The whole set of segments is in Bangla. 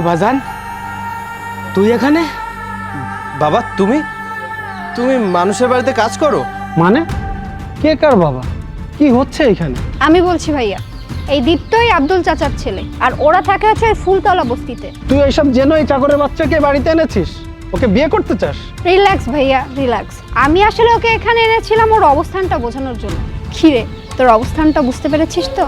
আরে বাজান তুই এখানে? বাবা তুমি? তুমি মানুষের বাড়িতে কাজ করো? মানে? কে কার বাবা? কি হচ্ছে এখানে? আমি বলছি ভাইয়া এই দীপ্তই আব্দুল চাচার ছেলে আর ওরা থাকে আছে ওই ফুলতলা বস্তিতে। তুই এইসব জেনে এই চাকরের বাচ্চাকে বাড়িতে এনেছিস? ওকে বিয়ে করতে চাস? রিল্যাক্স ভাইয়া রিল্যাক্স। আমি আসলে ওকে এখানে এনেছিলাম ওর অবস্থানটা বোঝানোর জন্য। খিরে তোর অবস্থানটা বুঝতে পেরেছিস তো?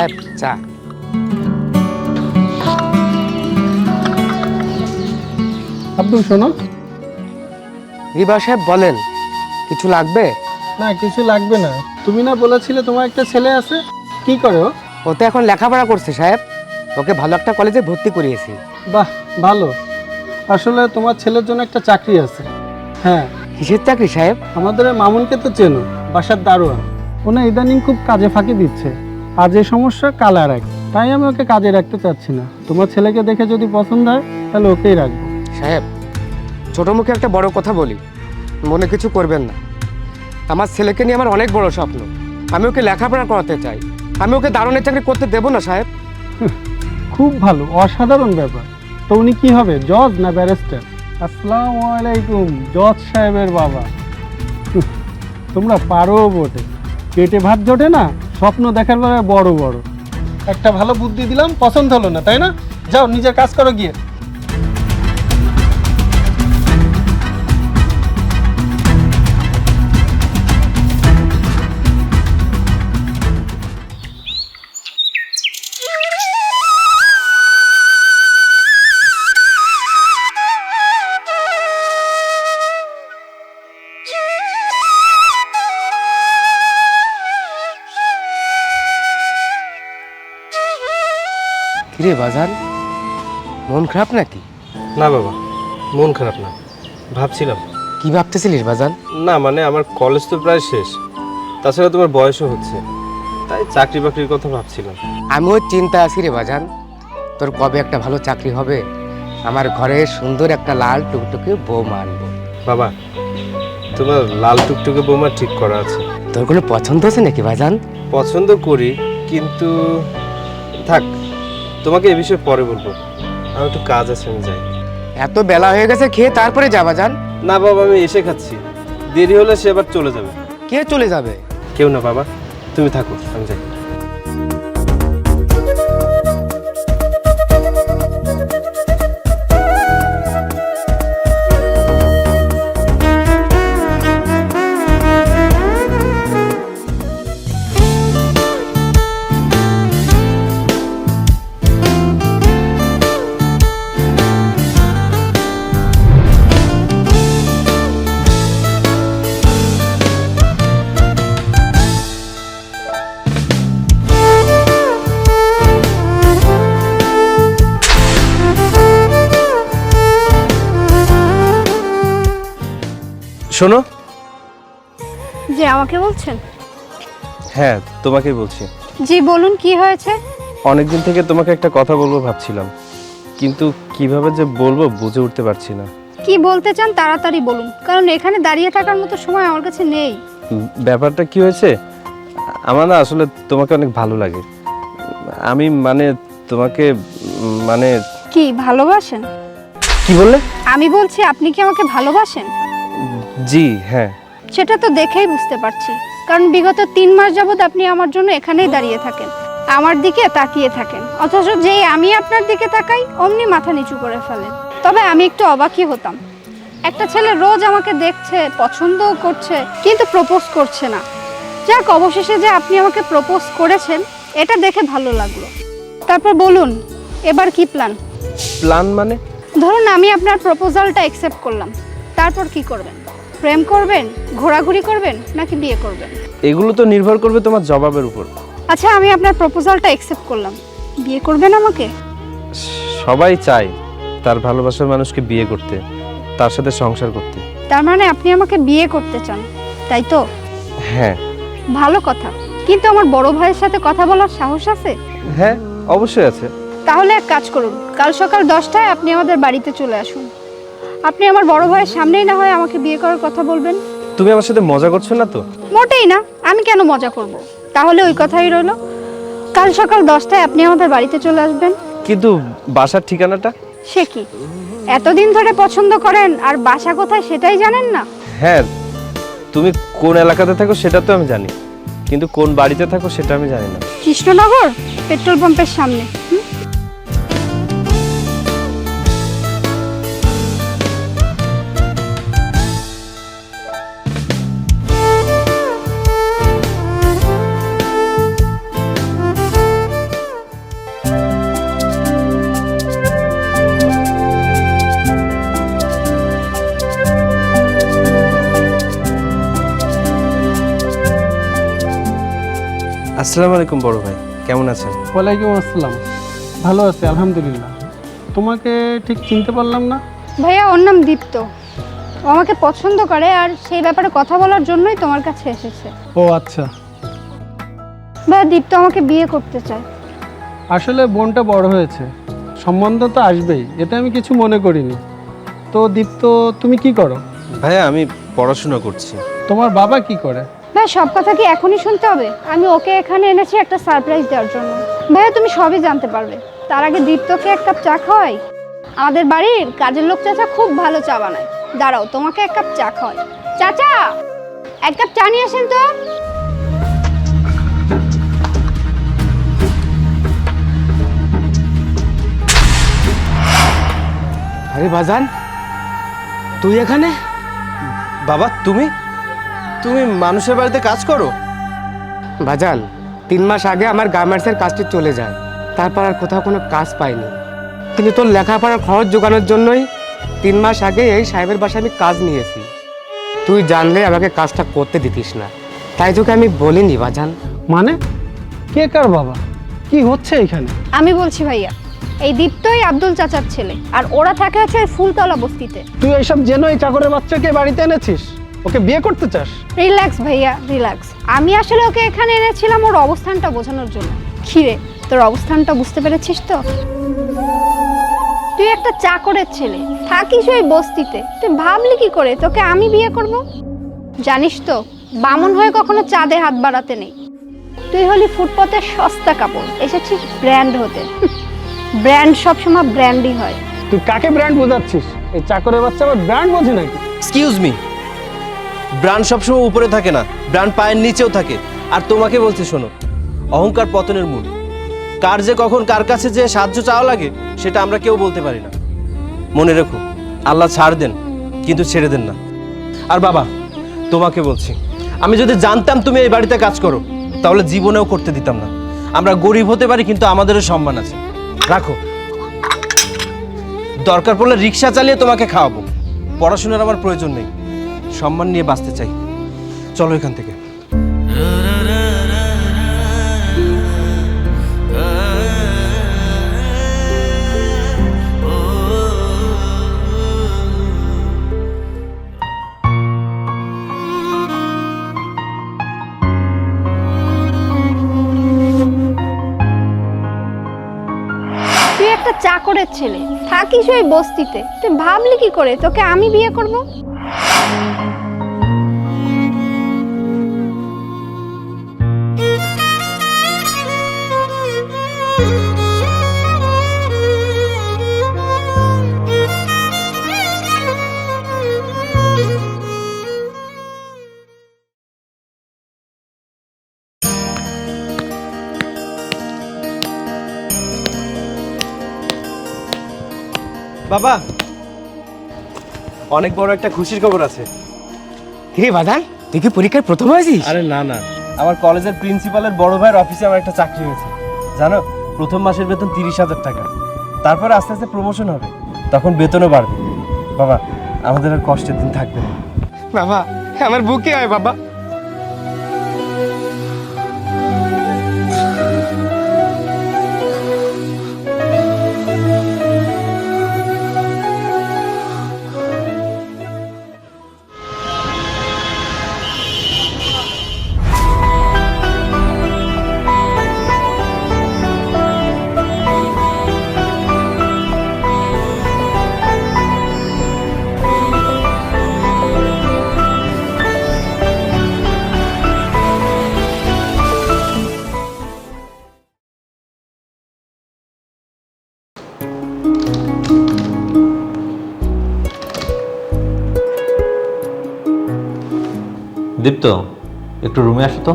সাহেব চা আব্দুল শোনো। রিবা সাহেব বলেন কিছু লাগবে? না কিছু লাগবে না। তুমি না বলেছিলে তোমার একটা ছেলে আছে? কি করে ও? তো এখন লেখাপড়া করছে সাহেব। ওকে ভালো একটা কলেজে ভর্তি করিয়েছি। বাহ ভালো। আসলে তোমার ছেলের জন্য একটা চাকরি আছে। হ্যাঁ। কিসের চাকরি সাহেব? আমাদের মামুনকে তো চেনো বাসার দারোয়ান। ও না ইদানিং খুব কাজে ফাঁকি দিচ্ছে। আর যে সমস্যা কালার এক। তাই আমি ওকে কাজে রাখতে চাচ্ছি না। তোমার ছেলেকে দেখে যদি পছন্দ হয় তাহলে ওকেই রাখব। সাহেব ছোট মুখে একটা বড় কথা বলি। মনে কিছু করবেন না। আমার ছেলেকে নিয়ে আমার অনেক বড় স্বপ্ন। আমি ওকে লেখাপড়া করাতে চাই। আমি ওকে দারুণের চাকরি করতে দেবো না সাহেব? খুব ভালো অসাধারণ ব্যাপার। তো উনি কি হবে জজ না ব্যারিস্টার? আসসালামু আলাইকুম জজ সাহেবের বাবা। তোমরা পারো বটে। পেটে ভাত জোটে না? স্বপ্ন দেখার বেলায় বড় বড়। একটা ভালো বুদ্ধি দিলাম, পছন্দ হলো না, তাই না? যাও, নিজের কাজ করো গিয়ে। কিরে বাজান মন খারাপ নাকি? না বাবা মন খারাপ না ভাবছিলাম। কি ভাবতেছিলিস বাজান? না মানে আমার কলেজ তো প্রায় শেষ তাছাড়া তোমার বয়সও হচ্ছে তাই চাকরি বাকরির কথা ভাবছিলাম। আমিও চিন্তা আছি রে বাজান তোর কবে একটা ভালো চাকরি হবে? আমার ঘরে সুন্দর একটা লাল টুকটুকে বৌমা আনব। বাবা তোমার লাল টুকটুকে বৌমা ঠিক করা আছে। তোর কোনো পছন্দ আছে নাকি বাজান? পছন্দ করি কিন্তু থাক তোমাকে এ বিষয়ে পরে বলব। আমি একটু কাজ আছে আমি যাই। এত বেলা হয়ে গেছে খেয়ে তারপরে যাবা যান না বাবা আমি এসে খাচ্ছি। দেরি হলে সে আবার চলে যাবে। কে চলে যাবে? কেউ না বাবা তুমি থাকো আমি যাই। শোনো। যে আমাকে বলছেন? হ্যাঁ তোমাকেই বলছি। জি বলুন কি হয়েছে? অনেকদিন থেকে তোমাকে একটা কথা বলব ভাবছিলাম। কিন্তু কীভাবে যে বলব বুঝে উঠতে পারছি না। কি বলতে চান তাড়াতাড়ি বলুন কারণ এখানে দাঁড়িয়ে থাকার মতো সময় আমার কাছে নেই। ব্যাপারটা কি হয়েছে? আমার না আসলে তোমাকে অনেক ভালো লাগে। আমি মানে তোমাকে মানে কি ভালোবাসেন? কি বললে? আমি বলছি আপনি কি আমাকে ভালোবাসেন? জি হ্যাঁ। সেটা তো দেখেই বুঝতে পারছি। কারণ বিগত তিন মাস যাবৎ আপনি আমার জন্য এখানেই দাঁড়িয়ে থাকেন। আমার দিকে তাকিয়ে থাকেন। অথচ যেই আমি আপনার দিকে তাকাই অমনি মাথা নিচু করে ফেলেন। তবে আমি একটু অবাকই হতাম। একটা ছেলে রোজ আমাকে দেখছে পছন্দও করছে কিন্তু প্রপোজ করছে না। যাক অবশেষে যে আপনি আমাকে প্রপোজ করেছেন এটা দেখে ভালো লাগল। তারপর বলুন এবার কি প্ল্যান প্ল্যান মানে? ধরুন আমি আপনার প্রপোজালটা অ্যাকসেপ্ট করলাম। তারপর কি করবেন? প্রেম করবেন? ঘোরাঘুরি করবেন? নাকি বিয়ে করবেন? এগুলো তো নির্ভর করবে তোমার জবাবের উপর। আচ্ছা আমি আপনার প্রপোজালটা অ্যাকসেপ্ট করলাম। বিয়ে করবেন আমাকে? সবাই চায় তার ভালোবাসার মানুষকে বিয়ে করতে তার সাথে সংসার করতে। তার মানে আপনি আমাকে বিয়ে করতে চান তাই তো? হ্যাঁ। ভালো কথা। কিন্তু আমার বড় ভাইয়ের সাথে কথা বলার সাহস আছে? হ্যাঁ অবশ্যই আছে। তাহলে এক কাজ করুন কাল সকাল দশটায় আপনি আমাদের বাড়িতে চলে আসুন। আপনি আমার বড় ভাইয়ের সামনেই না হয় আমাকে বিয়ে করার কথা বলবেন? তুমি আমার সাথে মজা করছ না তো? মোটেই না। আমি কেন মজা করব। তাহলে ওই কথাই রইল। কাল সকাল দশটায় আপনি আমাদের বাড়িতে চলে আসবেন। কিন্তু বাসার ঠিকানাটা? সে কি? এতদিন ধরে পছন্দ করেন আর বাসা কোথায় সেটাই জানেন না? হ্যাঁ তুমি কোন এলাকাতে থাকো সেটা তো আমি জানি। কিন্তু কোন বাড়িতে থাকো সেটা আমি জানি না। কৃষ্ণনগর পেট্রোল পাম্পের সামনে হুম? আসসালামু আলাইকুম বড় ভাই কেমন আছেন? ওয়ালাইকুম আসসালাম। ভালো আছি আলহামদুলিল্লাহ। তোমাকে ঠিক চিনতে পারলাম না? ভাইয়া ওর নাম দীপ্ত। ও আমাকে পছন্দ করে আর সেই ব্যাপারে কথা বলার জন্যই তোমার কাছে এসেছে। ও আচ্ছা। ভাইয়া দীপ্ত আমাকে বিয়ে করতে চায়। আসলে বোনটা বড় হয়েছে। সম্বন্ধ তো আসবেই এতে আমি কিছু মনে করিনি। তো দীপ্ত তুমি কি করো? ভাইয়া আমি পড়াশোনা করছি। তোমার বাবা কি করে? ভাই, সব কথা কি এখনই শুনতে হবে? আমি ওকে এখানে এনেছি একটা সারপ্রাইজ দেওয়ার জন্য। ভাইয়া, তুমি সবই জানতে পারবে। তার আগে দীপ্তকে এক কাপ চা খাওয়াই। আমাদের বাড়ির কাজের লোক চাচা খুব ভালো চা বানায়। দাঁড়াও, তোমাকে এক কাপ চা খাওয়াই। চাচা, এক কাপ চা নিয়ে আসেন তো। আরে বাজান, তুই এখানে? বাবা, তুমি? তুমি মানুষের বাড়িতে কাজ করো? বাজান তিন মাস আগে আমার গার্মেন্টসের কাজটি চলে যায়। তারপর আর কোথাও কোনো কাজ পাইনি। কিন্তু তোর লেখাপড়ার খরচ জোগানোর জন্যই তিন মাস আগে এই সাহেবের বাসায় আমি কাজ নিয়েছি। তুই জানলে আমাকে কাজটা করতে দিতিস না। তাই তোকে আমি বলিনি বাজান। মানে? কে কার বাবা? কি হচ্ছে এখানে? আমি বলছি ভাইয়া এই দীপ্তই আব্দুল চাচার ছেলে আর ওরা থাকে ওই ফুলতলা বস্তিতে। তুই এইসব জেনে এই চাকরের বাচ্চাকে বাড়িতে এনেছিস? ওকে বিয়ে করতে চাস? রিল্যাক্স ভাইয়া রিল্যাক্স। আমি আসলে ওকে এখানে এনেছিলাম ওর অবস্থানটা বোঝানোর জন্য। খিরে তোর অবস্থানটা বুঝতে পেরেছিস তো? তুই একটা চাকরের ছেলে থাকিস ওই বস্তিতে। তুই ভাবলি কি করে? তোকে আমি বিয়ে করব? জানিস তো বামন হয়ে কখনো চাঁদে হাত বাড়াতে নেই। তুই হলি ফুটপাতের সস্তা কাপড় এসেছিস ব্র্যান্ড হতে। ব্র্যান্ড সবসময় ব্র্যান্ডই হয়। তুই কাকে ব্র্যান্ড বোঝাচ্ছিস? এই চাকরের বাচ্চা আবার ব্র্যান্ড বোঝে নাকি? এক্সকিউজ মি ব্র্যান্ড সবসময় উপরে থাকে না ব্র্যান্ড পায়ের নিচেও থাকে। আর তোমাকে বলছি, শোনো, অহংকার পতনের মূল। কার যে কখন কার কাছে যে সাহায্য চাওয়া লাগে, সেটা আমরা কেউ বলতে পারি না। মনে রেখো, আল্লাহ ছাড় দেন, কিন্তু ছেড়ে দেন না। আর বাবা, তোমাকে বলছি, আমি যদি জানতাম তুমি এই বাড়িতে কাজ করো, তাহলে জীবনেও করতে দিতাম না। আমরা গরিব হতে পারি, কিন্তু আমাদেরও সম্মান আছে। রাখো। দরকার পড়লে রিক্সা চালিয়ে তোমাকে খাওয়াবো। পড়াশোনার আমার প্রয়োজন নেই। সম্মান নিয়ে বাঁচতে চাই। চলো এখান থেকে। তুই একটা চাকরের ছেলে, থাকিস ওই বস্তিতে। তুই ভাবলি কি করে? তোকে আমি বিয়ে করব? বাবা অনেক বড় একটা খুশির খবর আছে। কিরে বাজান তুই কি পরীক্ষায় প্রথম হয়েছিস? আরে না না। আমার কলেজের প্রিন্সিপালের বড় ভাইয়ের অফিসে আমার একটা চাকরি হয়েছে। জানো প্রথম মাসের বেতন তিরিশ হাজার টাকা। তারপরে আস্তে আস্তে প্রমোশন হবে তখন বেতনও বাড়বে। বাবা আমাদের আর কষ্টের দিন থাকবে না। বাবা আমার বুকে হয় বাবা। দীপ্ত একটু রুমে আসো তো।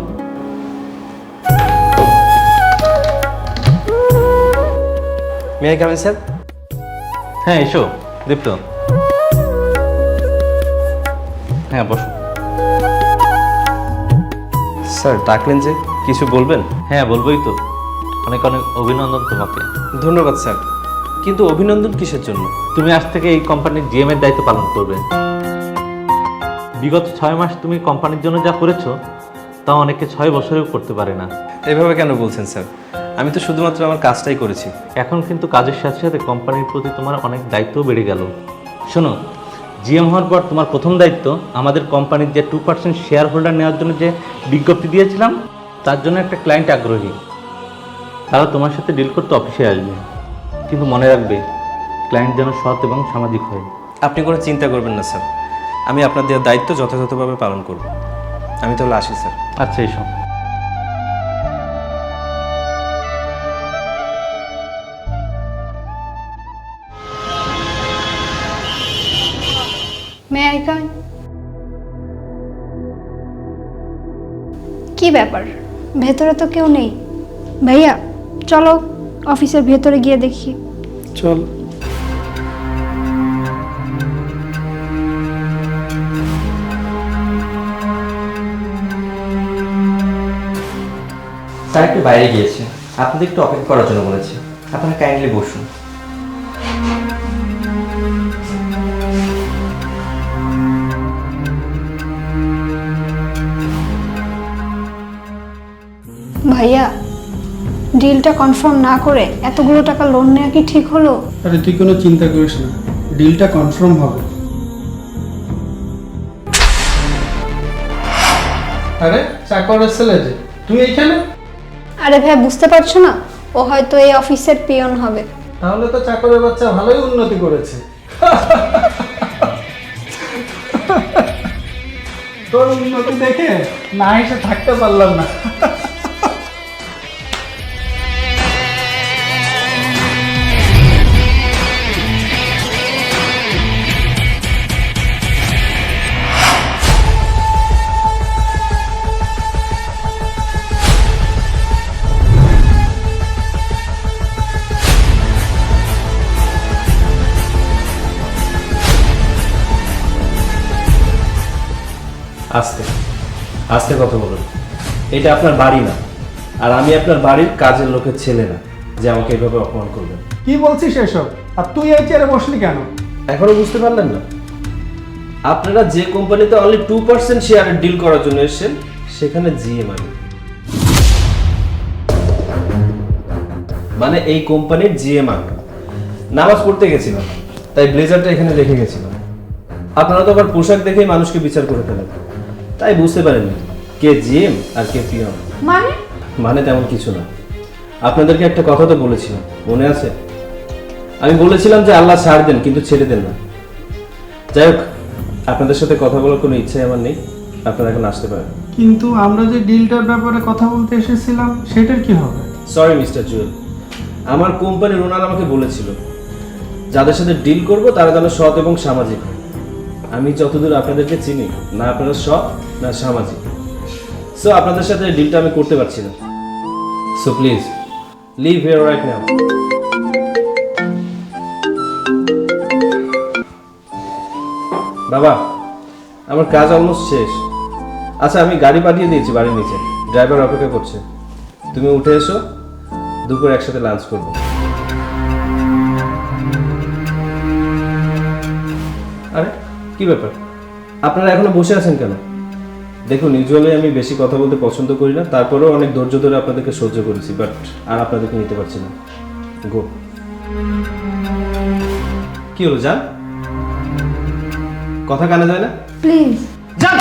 মে আই কামিন স্যার হ্যাঁ এসো দীপ্ত। হ্যাঁ বসো। স্যার ডাকলেন যে কিছু বলবেন? হ্যাঁ বলবোই তো। অনেক অনেক অভিনন্দন তোমাকে। ধন্যবাদ স্যার কিন্তু অভিনন্দন কিসের জন্য? তুমি আজ থেকে এই কোম্পানির জিএম এর দায়িত্ব পালন করবে। বিগত ছয় মাস তুমি কোম্পানির জন্য যা করেছ তা অনেকে ছয় বছরেও করতে পারে না। এভাবে কেন বলছেন স্যার? আমি তো শুধুমাত্র আমার কাজটাই করেছি। এখন কিন্তু কাজের সাথে সাথে কোম্পানির প্রতি তোমার অনেক দায়িত্বও বেড়ে গেল। শোনো জিএম হওয়ার পর তোমার প্রথম দায়িত্ব আমাদের কোম্পানির যে টু পার্সেন্ট শেয়ার হোল্ডার নেওয়ার জন্য যে বিজ্ঞপ্তি দিয়েছিলাম তার জন্য একটা ক্লায়েন্ট আগ্রহী। তারা তোমার সাথে ডিল করতে অফিসে আসবে। কিন্তু মনে রাখবে ক্লায়েন্ট যেন সৎ এবং সামাজিক হয়। আপনি কোনো চিন্তা করবেন না স্যার। আমি আপনার দেওয়ার দায়িত্ব যথাযথভাবে পালন করব। আমি তাহলে আসি স্যার। আচ্ছা এসো। মে আই কাম কি ব্যাপার? ভেতরে তো কেউ নেই। ভাইয়া চলো অফিসের ভেতরে গিয়ে দেখি। চল। স্যার একটু বাইরে গিয়েছে। আপনাদের একটু অপেক্ষা করার জন্য বলেছে। আপনারা কাইন্ডলি বসুন। ভাইয়া ডিলটা কনফার্ম না করে এতগুলো টাকা লোন নেওয়া কি ঠিক হলো? আরে তুই কোনো চিন্তা করিস না। ডিলটা কনফার্ম হবে। আরে চাকরের ছেলে যে তুই এইখানে আরে ভাই বুঝতে পারছ না? ও হয়তো এই অফিসের পিয়ন হবে। তাহলে তো চাকরের বাচ্চা ভালোই উন্নতি করেছে। তোর উন্নতি দেখে না এসে থাকতে পারলাম না। আস্তে। আস্তে কথা বলুন। এটা আপনার বাড়ি না। আর আমি আপনার বাড়ির কাজের লোকের ছেলে না যে আমাকে এভাবে অপমান করবেন। কি বলছিস এসব? আর তুই এই চেয়ারে বসলি কেন? এখনও বুঝতে পারলেন না। আপনারা যে কোম্পানিতে অনলি টু পার্সেন্ট শেয়ারের ডিল করার জন্য এসেছেন সেখানে জিএম আমি মানে এই কোম্পানির জিএম আমি নামাজ পড়তে গেছিলাম তাই ব্লেজারটা এখানে রেখে গেছিলাম। আপনারা তো আবার পোশাক দেখেই মানুষকে বিচার করে ফেলেন। তাই বুঝতে পারেননি। কে জিএম আর কে পিয়ন মানে? মানে তেমন কিছু না। আপনাদেরকে একটা কথা তো বলেছিলাম মনে আছে? আমি বলেছিলাম যে আল্লাহ ছাড় দেন কিন্তু ছেড়ে দেন না। যাই হোক আপনাদের সাথে কথা বলার কোনো ইচ্ছাই আমার নেই। আপনারা এখন আসতে পারেন। কিন্তু আমরা যে ডিলটার ব্যাপারে কথা বলতে এসেছিলাম সেটার কি হবে? সরি মিস্টার জুয়েল আমার কোম্পানির ওনার আমাকে বলেছিল যাদের সাথে ডিল করব তারা যেন সৎ এবং সামাজিক হয়। আমি যতদূর আপনাদেরকে চিনি না আপনারা সৎ না, সামাজিক। সো আপনাদের সাথে ডিলটা আমি করতে পারছি না। So please leave here right now বাবা, আমার কাজ অলমোস্ট শেষ। আচ্ছা আমি গাড়ি পাঠিয়ে দিয়েছি বাড়ির নিচে। ড্রাইভার অপেক্ষা করছে। তুমি উঠে এসো, দুপুর একসাথে লাঞ্চ করব। আরে, কি ব্যাপার? আপনারা এখনও বসে আছেন কেন? দেখুন ইউজুয়ালি আমি বেশি কথা বলতে পছন্দ করি না তারপরেও অনেক ধৈর্য ধরে আপনাদেরকে সহ্য করেছি বাট আর আপনাদেরকে নিতে পারছি না। গো কি হলো যান কথা কানে যায় না? প্লিজ যান